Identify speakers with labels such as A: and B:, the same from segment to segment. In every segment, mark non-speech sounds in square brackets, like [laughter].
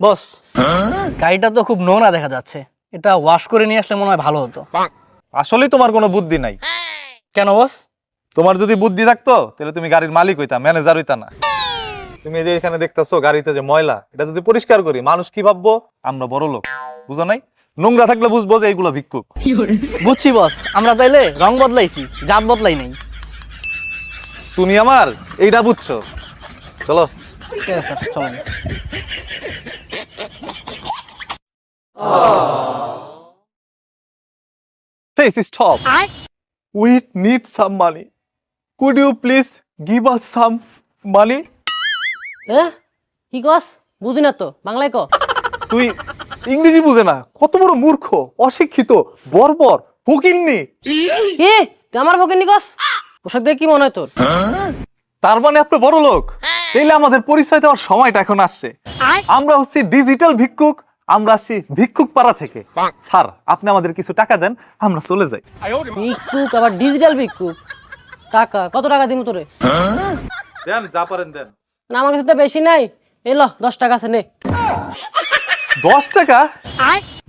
A: বস গাড়িটা তো খুব নোংরা দেখা যাচ্ছে। এটা ওয়াশ করে নিয়ে আসলে মনে হয় ভালো হতো।
B: আসলেই তোমার কোনো বুদ্ধি নাই।
A: কেন বস?
B: তোমার যদি বুদ্ধি থাকতো তাহলে তুমি গাড়ির মালিক হইতা ম্যানেজার হইতা না। তুমি এই যে এখানে দেখতেছো গাড়িতে যে ময়লা এটা যদি পরিষ্কার করি মানুষ কি ভাববো? আমরা বড় লোক বুঝো নাই? নোংরা থাকলে বুঝব যে এইগুলো ভিক্ষুক।
A: বুঝছি বস আমরা তাইলে রং বদলাইছি জাত বদলাই নাই।
B: তুমি আমার এইটা বুঝছ। চলো।
A: ঠিক আছে স্যার চলেন
B: Hey, stop. I... We need some money. Could you please give us some money?
C: এ কি কস বুঝি না তো। বাংলায় ক।
B: তুই ইংরেজি বুঝে না। কত বড় মূর্খ অশিক্ষিত বর্বর ফকিন্নি।
C: তুই আমার ফকির নিকস পোশাক দেখে কি মনে হয় তোর?
B: তার মানে আপনি বড় লোক তাইলে আমাদের পরিচয় দেওয়ার সময়টা এখন আসছে। আমরা হচ্ছি ডিজিটাল ভিক্ষুক। আমরা আসছি ভিক্ষুক পাড়া থেকে স্যার আপনি আমাদের কিছু টাকা দেন আমরা চলে যাই।
C: ভিক্ষুক আবার ডিজিটাল ভিক্ষুক। টাকা কত টাকা দিব তোরে?
B: দেন যা পারেন দেন।
C: না আমার কাছে তো বেশি নাই। এলো দশ টাকা আছে নে।
B: দশ টাকা?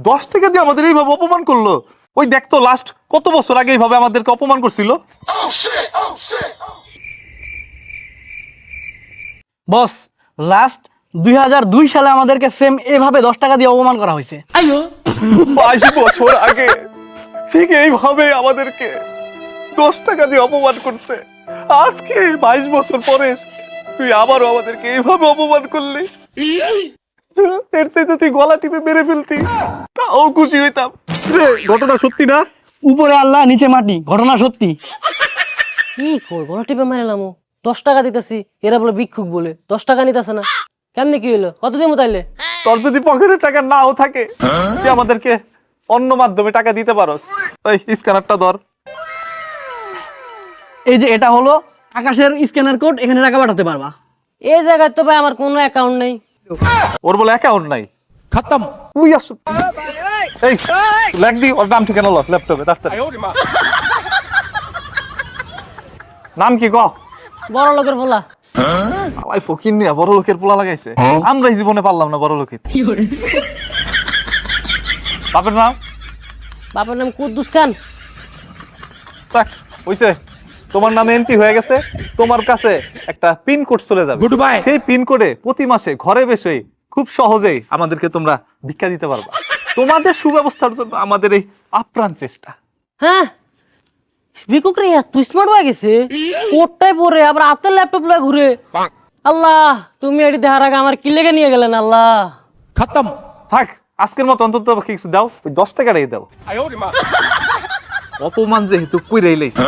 B: দশ টাকা দিয়ে আমাদের এইভাবে অপমান করল? ওই দেখতো লাস্ট কত বছর আগে এইভাবে আমাদেরকে অপমান করছিল?
A: বস লাস্ট দুই হাজার দুই সালে আমাদেরকে সেম এভাবে দশ টাকা দিয়ে অপমান করা হয়েছে।
B: বাইশ বছর আগে ঠিক এইভাবে আমাদেরকে দশ টাকা দিয়ে অপমান করছে। আজকে বাইশ বছর পরে তুই আবারও আমাদেরকে এইভাবে অপমান করলি। এর চাইতে তুই গলা টিপে মেরে ফেলতি। তাও খুশি হইতাম। রে ঘটনা সত্যি না?
A: উপরে আল্লাহ নিচে মাটি ঘটনা সত্যি।
C: কি কর গলা টিপে মারিলাম ও। দশ টাকা দিতেছি এরা বলে ভিক্ষুক বলে। দশ টাকা নিতেছে না। কেমনি কি হলো কত দিব তাইলে
B: তোর যদি পকেটে টাকা নাও থাকে তুই আমাদেরকে অন্য মাধ্যমে টাকা দিতে পারোস। ওই স্ক্যানারটা ধর।
A: এই যে এটা হলো আকাশের স্ক্যানার কোড এখানে টাকা পাঠাতে পারবা।
C: এই জায়গায় তো ভাই আমার কোনো অ্যাকাউন্ট নেই।
B: ওর বলে অ্যাকাউন্ট নাই। খতম। উই আসো। এই লেখ দি ওর নাম ঠিকানা লো ল্যাপটপে তাড়াতাড়ি নাম কি ক?
C: বড় লোকের বলা
B: আলাই ফকির নিয়া বড় লোকের পোলা লাগাইছে। আমরাই জীবনে পারলাম না বড় লোকের। বাপের নাম?
C: বাপের নাম কুদ্দুস খান।
B: তাক হইছে। তোমার নামে এন্ট্রি হয়ে গেছে। তোমার কাছে একটা পিন কোড চলে যাবে। গুড বাই সেই পিন কোডে প্রতি মাসে ঘরে বসে খুব সহজেই আমাদেরকে তোমরা ভিক্ষা দিতে পারবা। তোমাদের সুব্যবস্থার জন্য আমাদের এই আপ্রাণ চেষ্টা।
C: হ্যাঁ? রে তুই স্মার্ট হয়ে গেছে। কোটটাই পরে আবার হাতের ল্যাপটপ লয়ে ঘুরে। আল্লাহ তুমি এটি দেখার আগে আমার কি লেগে নিয়ে গেলেন আল্লাহ?
B: থাক আজকের মতো অন্তত কিছু দাও ওই দশ টাকাটাই দাও। অপমান যেহেতু কইরাই লাইছে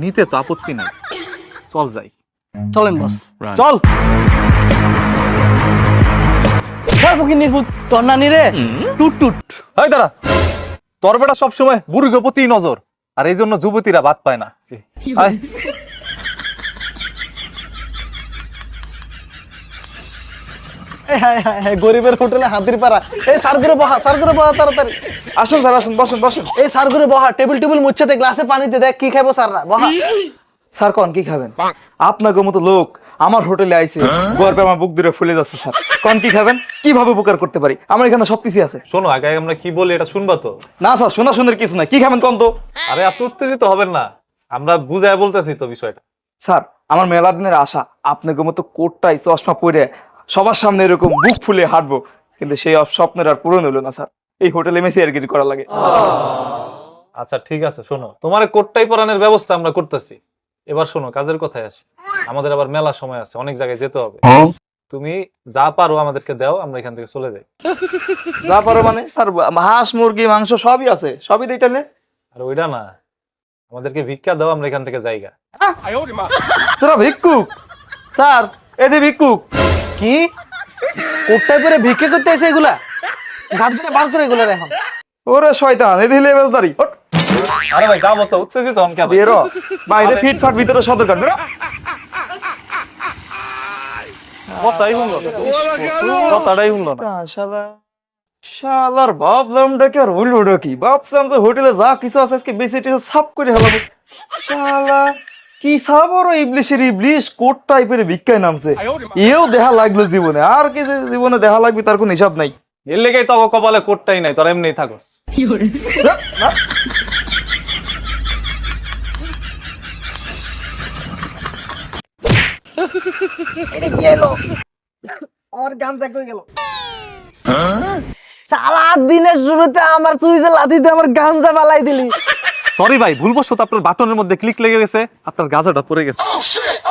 B: নিতে তো আপত্তি নাই। চল যাই।
A: চলেন বস
B: চল।
A: ফকির নির্ভুত তোর নানি রে। টুট টুট।
B: দাঁড়া তোর বেটা সবসময় বুড়িকে প্রতি নজর। আর এই জন্য যুবতীরা বাদ পায় না।
A: গরিবের হোটেলে হাতির পাড়া। এই সার করে বহা সার করে বহা তাড়াতাড়ি।
B: আসুন স্যার আসুন বসুন বসুন।
A: এই সার করে বহা টেবিল টেবিল মুচ্ছে দে গ্লাসে পানি দে দেখ কি খাব সাররা বহা।
B: স্যার কন কি খাবেন? আপনাকে মতো লোক আমার হোটেলে আইছে। গর্বে আমার বুক দূরে ফুলে যাচ্ছে স্যার। কন কি খাবেন? কীভাবে উপকার করতে পারি? আমার এখানে সবকিছু আছে।
D: শোনো আগে আমরা কি বলি এটা শুনবা তো?
B: না স্যার শোনা শুনের কিছু না কি খাবেন কন তো?
D: আরে আপনি উত্তেজিত হবেন না। আমরা বুঝায় বলতেছি তো বিষয়টা।
B: স্যার আমার মেলা দিনের আশা আপনাকে মতো কোটটাই চশমা পরে সবার সামনে এরকম বুক ফুলে হাঁটবো। কিন্তু সেই স্বপ্নের আর পূরণ হলো না স্যার। এই হোটেলে মেসি আর করা লাগে।
D: আচ্ছা ঠিক আছে শোনো। তোমার কোটটাই পরানোর ব্যবস্থা আমরা করতেছি। এবার শোনো কাজের কথায় আসি। আমাদের আবার মেলা সময় আছে অনেক জায়গায় যেতে হবে। তুমি যা পারো আমাদেরকে দাও আমরা এখান থেকে চলে যাই। [laughs]
B: যা পারো মানে স্যার হাঁস মুরগি মাংস সবই আছে সবই দিই তাহলে?
D: আর ওইটা না আমাদেরকে ভিক্ষা দাও আমরা এখান থেকে জায়গা
B: তোরা ভিক্ষুক? স্যার এতে ভিক্ষুক।
A: কি? কোটটাই পরে ভিক্ষে করতে এসে এগুলা? ঘাট ধরে বার করে এগুলা এখন।
B: ওরে শয়তান এদি হলে বেজদারি
D: আরে ভাই যাব তো উত্তেজিত হন কেন?
B: বেরো। বাইরে ফিট ফাট ভিতরে সদর কাট বেরো। কথাই শুনলো কথাটাই শুনলো না। শালা
E: শালার আর কি ভাবছিলাম যে হোটেলে যা কিছু আছে আজকে বেশি টেসে সাফ করে হেলাবো শালা কি সাবর ইবলিশের ইবলিশ কোট টাইপের ভিক্ষায় নামছে। এও দেখা লাগল জীবনে। আর কি যে জীবনে দেখা লাগবে তার কোনো হিসাব নাই।
B: এর লেগেই তো কপালে কোটটাই নাই তোর এমনি থাকস।
F: আমার গাঞ্জা কই গেল। সারা দিনের শুরুতে আমার তুই যে লাথিতে আমার গাঞ্জা বালাই দিলি।
B: সরি ভাই ভুলবশত আপনার বাটনের মধ্যে ক্লিক লেগে গেছে আপনার গাজাটা পড়ে গেছে।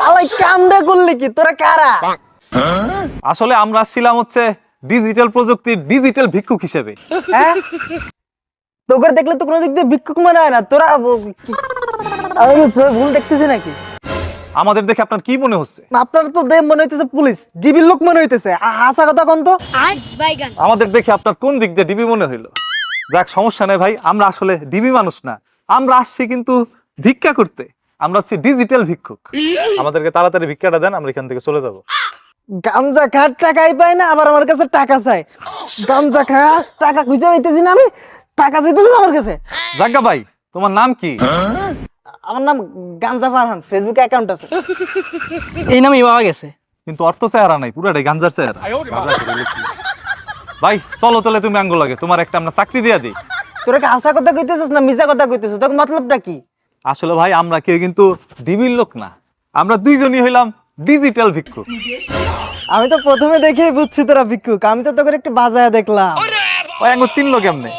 F: আলাই কামড়া করলি কি? তোরা কারা?
B: আসলে আমরা আসছিলাম হচ্ছে ডিজিটাল প্রযুক্তির ডিজিটাল ভিক্ষুক হিসেবে।
F: হ্যাঁ? তোকে দেখলে তো কোনো দিক দিয়ে ভিক্ষুক মনে হয় না। তোরা কি- আমি ভুল দেখতেছি নাকি?
B: আমাদের দেখে আপনার কি মনে হচ্ছে?
F: আপনার তো দেব মনে হইতেছে পুলিশ ডিবির লোক মনে হইতেছে। আ- হাসা কথা কোন তো।
B: আমাদের দেখে আপনার কোন দিক দিয়ে ডিবি মনে হইল? যাক সমস্যা নেই ভাই আমরা আসলে ডিবি মানুষ না। আমরা আসছি কিন্তু ভিক্ষা করতে। আমরা হচ্ছি ডিজিটাল ভিক্ষুক। আমাদেরকে তাড়াতাড়ি ভিক্ষাটা দেন আমরা এখান থেকে চলে যাব।
F: গামজা খা টাকাই পাই না আবার আমার কাছে টাকা চাই গামজা খা টাকা খুঁজে পাইতেছি না আমি টাকা চাইতেছি আমার কাছে।
B: জাগা ভাই তোমার নাম কি?
F: আমার নাম গাঞ্জা ফারহান ফেসবুক অ্যাকাউন্ট আছে।
A: এই নামই পাওয়া গেছে।
B: কিন্তু অর্থ চেহারা নাই পুরাটাই গাঞ্জার চেহারা। ভাই চলো তাহলে তুমি আঙ্গুল লাগে তোমার একটা আমরা চাকরি দিয়া দিই।
F: তোরা কি হাসা কথা কইতেছিস না মিছা কথা কইতেছিস? তোর মতলবটা কি?
B: আসলে ভাই আমরা কেউ কিন্তু ডিবির লোক না। আমরা দুইজনই হইলাম ডিজিটাল ভিক্ষুক।
F: আমি তো প্রথমে দেখেই বুঝছি তোরা ভিক্ষুক। আমি তো তোকে একটু বাজায় দেখলাম।
B: ওই আঙ্গুল চিনলো কেমনে?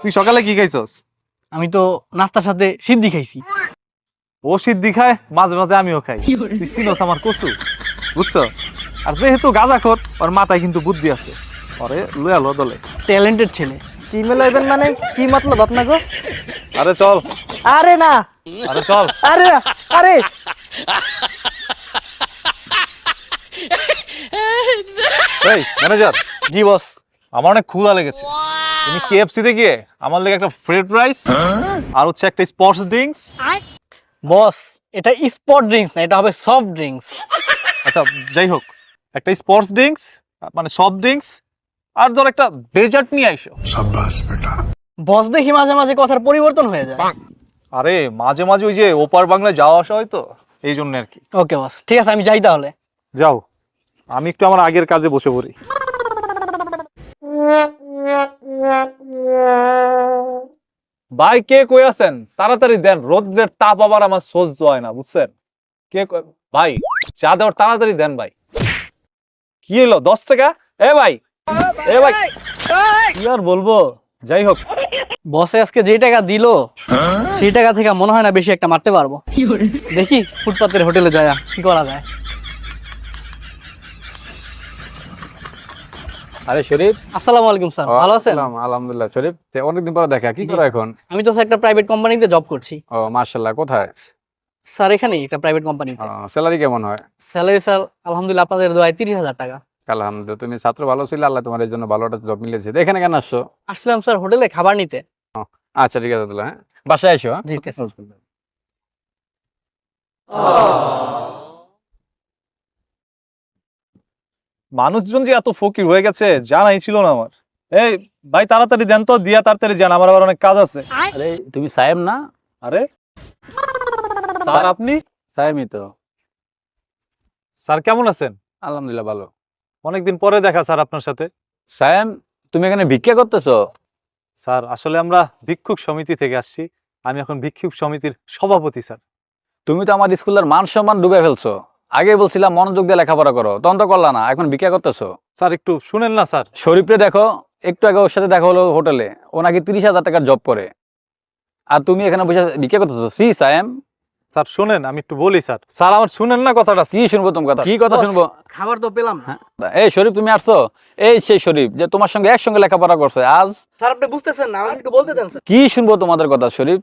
B: তুই সকালে কি খাইছস?
A: আমি তো নাস্তার সাথে সিদ্ধি খাইছি।
B: ও সিদ্ধি খায় মাঝে মাঝে আমিও খাই। চিনস আমার কচু বুঝছ? আর যেহেতু গাঁজা খোর ওর মাথায় কিন্তু বুদ্ধি আছে। পরে লয়ে আলো দলে।
A: ট্যালেন্টেড ছেলে।
F: টিম ইলেভেন মানে? কি মতলব আপনাকে
B: আরে চল।
F: আরে না।
B: আরে চল।
F: আরে আরে।
B: এই ম্যানেজার।
A: জি বস।
B: আমার অনেক ক্ষুধা লেগেছে। তুমি কেএফসি তে গিয়ে আমার লেগে একটা ফ্রেড রাইস আর হচ্ছে একটা স্পোর্টস ড্রিঙ্কস
A: বস এটা স্পট ড্রিঙ্কস না এটা হবে সফট ড্রিঙ্কস
B: আচ্ছা যাই হোক একটা স্পোর্টস ড্রিঙ্কস মানে সফট ড্রিঙ্কস আর ধর একটা ডেজার্ট নিয়ে আইসো।
A: বস দেখি মাঝে মাঝে কথার পরিবর্তন হয়ে যায়।
B: আরে মাঝে মাঝে ওই যে ওপার বাংলায় যাওয়া আসা হয় তো এই জন্য আর কি।
A: ওকে বস ঠিক আছে আমি যাই তাহলে।
B: যাও আমি একটু আমার আগের কাজে বসে পড়ি। ভাই কে কই আছেন? তাড়াতাড়ি দেন রোদ্রের তাপ আবার আমার সহ্য হয় না বুঝছেন? কে ভাই চা দেওয়ার তাড়াতাড়ি দেন ভাই। কি হলো দশ টাকা? এ ভাই এ ভাই কি আর বলব? যাই হোক
A: বসে আজকে যে টাকা দিলো সেই টাকা থেকে মনে হয় না বেশি একটা মারতে পারব। দেখি ফুটপাতের হোটেলে যায় কি করা যায়?
G: আরে শরীফ।
A: আসসালামু আলাইকুম স্যার। ভালো আছেন?
G: আলহামদুলিল্লাহ শরীফ তে অনেকদিন পরে দেখা কি করো এখন?
A: আমি তো স্যার একটা প্রাইভেট কোম্পানিতে জব করছি।
G: ও মার্শাল্লাহ কোথায়?
A: স্যার এখানেই একটা প্রাইভেট কোম্পানিতে
G: স্যালারি কেমন হয়?
A: স্যালারি স্যার আলহামদুলিল্লাহ আপনাদের দোয়ায় তিরিশ হাজার টাকা।
G: আলহামদুলিল্লাহ তুমি ছাত্র ভালো ছিল আল্লাহ তোমার জন্য ভালো একটা জব মিলেছে এখানে কেন আসছো?
A: আসছিলাম স্যার হোটেলে খাবার নিতে।
G: আচ্ছা ঠিক আছে তাহলে হ্যাঁ। বাসায় আসো হ্যাঁ?
A: ঠিক আছে।
B: মানুষজন যে এত ফকির হয়ে গেছে জানাই ছিল না আমার। এই ভাই তাড়াতাড়ি দেন তো দিয়া তাড়াতাড়ি যান আমার আবার অনেক কাজ আছে।
G: আরে তুমি সাহেব না?
B: আরে? স্যার আপনি?
G: সাহেবই তো।
B: স্যার কেমন আছেন?
G: আলহামদুলিল্লাহ ভালো।
B: অনেকদিন পরে দেখা স্যার আপনার সাথে।
G: সাহেব তুমি এখানে ভিক্ষা করতেছো?
B: স্যার আসলে আমরা ভিক্ষুক সমিতি থেকে আসছি। আমি এখন ভিক্ষুক সমিতির সভাপতি স্যার।
G: তুমি তো আমার স্কুলের মান সম্মান ডুবে ফেলছো। আগে বলছিলাম মনোযোগ দিয়ে লেখাপড়া করো তখন তো করলা না এখন ভিক্ষা করতেছো?
B: স্যার একটু শুনেন না স্যার।
G: শরীফরে দেখো একটু আগে ওর সাথে দেখা হলো হোটেলে ও নাকি তিরিশ হাজার টাকার জব করে। আর তুমি এখানে বসে ভিক্ষা করতেছো? সি সায়েম?
B: স্যার শুনেন আমি একটু বলি স্যার। স্যার আমার শুনেন না কথাটা
G: কি শুনব তোমার কথা? কি কথা শুনব?
A: খাবার তো পেলাম না।
G: এই শরীফ তুমি আসছো? এই সেই শরীফ যে তোমার সঙ্গে একসঙ্গে লেখাপড়া করছে আজ?
A: স্যার আপনি বুঝতেছেন না আমাকে একটু বলতে দেন স্যার।
G: কি শুনব তোমাদের কথা শরীফ?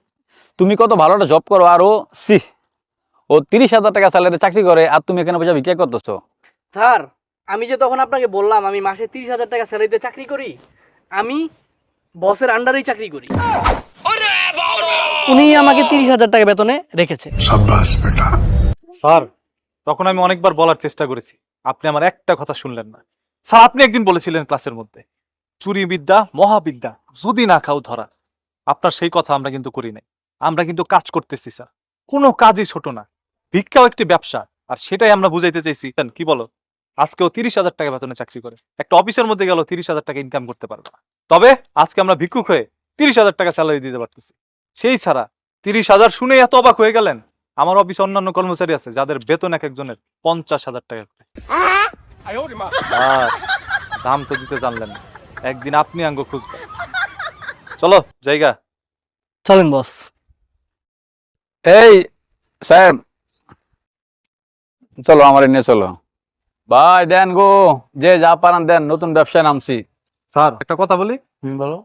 G: তুমি কত ভালো একটা জব করো আর ও সি ও তিরিশ হাজার টাকা স্যালারি চাকরি করে আর তুমি এখানে বসে ভিক্ষা করতেছো?
A: স্যার আমি যে তখন আপনাকে বললাম আমি মাসে তিরিশ হাজার টাকা স্যালারিতে চাকরি করি আমি বসের আন্ডারেই চাকরি করি। উনি আমাকে তিরিশ হাজার টাকা বেতনে রেখেছে।
B: স্যার তখন আমি অনেকবার বলার চেষ্টা করেছি। আপনি আমার একটা কথা শুনলেন না। স্যার আপনি একদিন বলেছিলেন ক্লাসের মধ্যে চুরি বিদ্যা মহাবিদ্যা যদি না খাও ধরা। আপনার সেই কথা আমরা কিন্তু করি নাই। আমরা কিন্তু কাজ করতেছি স্যার। কোনো কাজই ছোট না। ভিক্ষাও একটি ব্যবসা আর সেটাই আমরা বুঝাইতে চাইছি। কি বলো? আজকেও তিরিশ হাজার টাকা বেতনে চাকরি করে। একটা অফিসের মধ্যে গেল তিরিশ হাজার টাকা ইনকাম করতে পারবে না। তবে আজকে আমরা ভিক্ষুক হয়ে তিরিশ হাজার টাকা স্যালারি দিতে পারতেছি। সেই ছাড়া তিরিশ হাজার শুনে এত অবাক হয়ে গেলেন? আমার অফিসে অন্যান্য কর্মচারী আছে যাদের বেতন এক একজনের পঞ্চাশ হাজার টাকা করে। দাম তো দিতে জানলেন একদিন আপনি আঙ্গ খুঁজবেন। চলো জায়গা।
A: চলেন বস
G: এই সাহেব চলো আমার নিয়ে চলো। ভাই দেন গো যে যা পারেন দেন নতুন ব্যবসায় নামছি।
B: স্যার একটা কথা বলি?
G: বলো।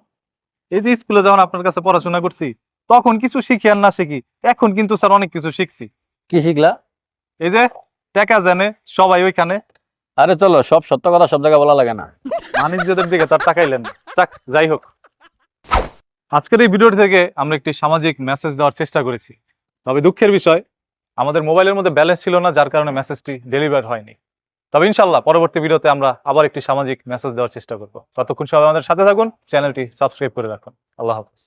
B: এই যে স্কুলে যখন আপনার কাছে পড়াশোনা করছি তখন কিছু শিখি আর না শিখি এখন কিন্তু স্যার অনেক কিছু শিখছি।
G: কি শিখলা?
B: এই যে টাকা জানে সবাই ওইখানে।
G: আরে চলো সব সত্য কথা সব জায়গায় বলা লাগে না।
B: বাণিজ্যদের দিকে তার তাকাইলেন। না। যাক যাই হোক। আজকের এই ভিডিওটি থেকে আমরা একটি সামাজিক মেসেজ দেওয়ার চেষ্টা করেছি। তবে দুঃখের বিষয় আমাদের মোবাইলের মধ্যে ব্যালেন্স ছিল না, যার কারণে মেসেজটি ডেলিভার হয়নি। তবে ইনশাল্লাহ পরবর্তী ভিডিওতে আমরা আবার একটি সামাজিক মেসেজ দেওয়ার চেষ্টা করব। ততক্ষণ সবাই আমাদের সাথে থাকুন চ্যানেলটি সাবস্ক্রাইব করে রাখুন। আল্লাহ হাফিজ।